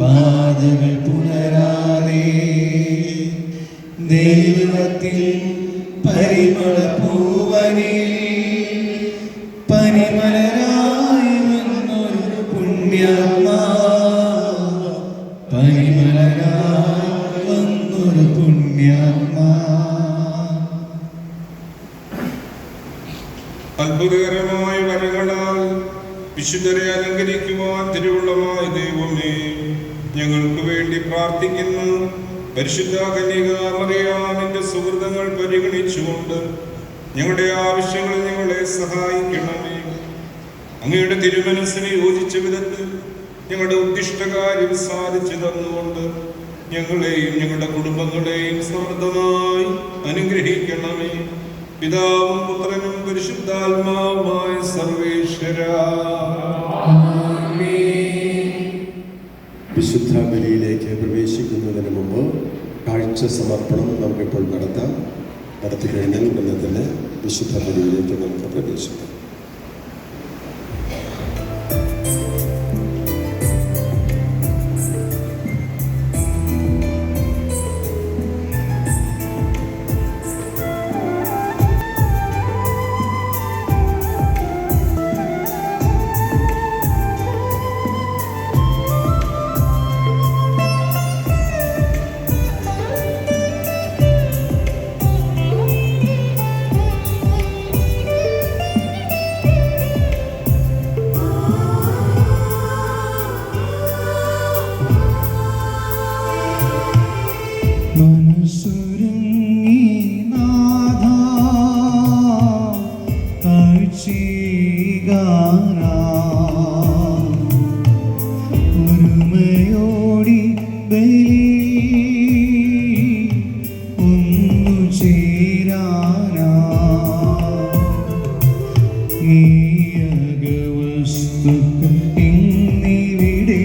പാതകൾ പുണരാതെ ദൈവത്തിൽ പരിമള പൂവനിൽ പരിമലരായി വന്നൊരു പുണ്യാത്മാ. പരിമലരായി വന്നൊരു പുണ്യാത്മാ. അത്ഭുതകരമായ വരകളാൽ വിശുദ്ധരെ അലങ്കരിക്കുവാൻ തിരുവുള്ളമായ ദൈവമേ ഞങ്ങൾക്ക് വേണ്ടി പ്രാർത്ഥിക്കുന്നു. പരിശുദ്ധ കന്യക മറിയാമിന്റെ സുഹൃതങ്ങൾ പരിഗണിച്ചുകൊണ്ട് ഞങ്ങളുടെ ആവശ്യങ്ങൾ ഞങ്ങളെ സഹായിക്കണമേ. അങ്ങയുടെ തിരുമനസ്സിന് യോജിച്ച വിധത്തിൽ ഞങ്ങളുടെ ഉദ്ദിഷ്ടകാര്യം സാധിച്ചു തന്നുകൊണ്ട് ഞങ്ങളെയും ഞങ്ങളുടെ കുടുംബങ്ങളെയും സമൃദ്ധമായി അനുഗ്രഹിക്കണമേ. പിതാവും പുത്രനും പരിശുദ്ധാത്മാവുമായ സർവേശ്വര. കാഴ്ച സമർപ്പണം നമുക്കിപ്പോൾ നടത്താം. നടത്തി കഴിഞ്ഞാൽ ഉടനെ തന്നെ വിശുദ്ധ ബലിയിലേക്ക് നമുക്ക് പ്രവേശിക്കാം. സാക്ഷികാരാ ഒരുമയോടി ബലി ഒന്നു ചേരാനാ. ഈയകവസ്തുക്കൾ എന്നിവിടെ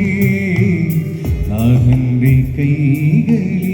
നാഹന്റെ കൈകളിൽ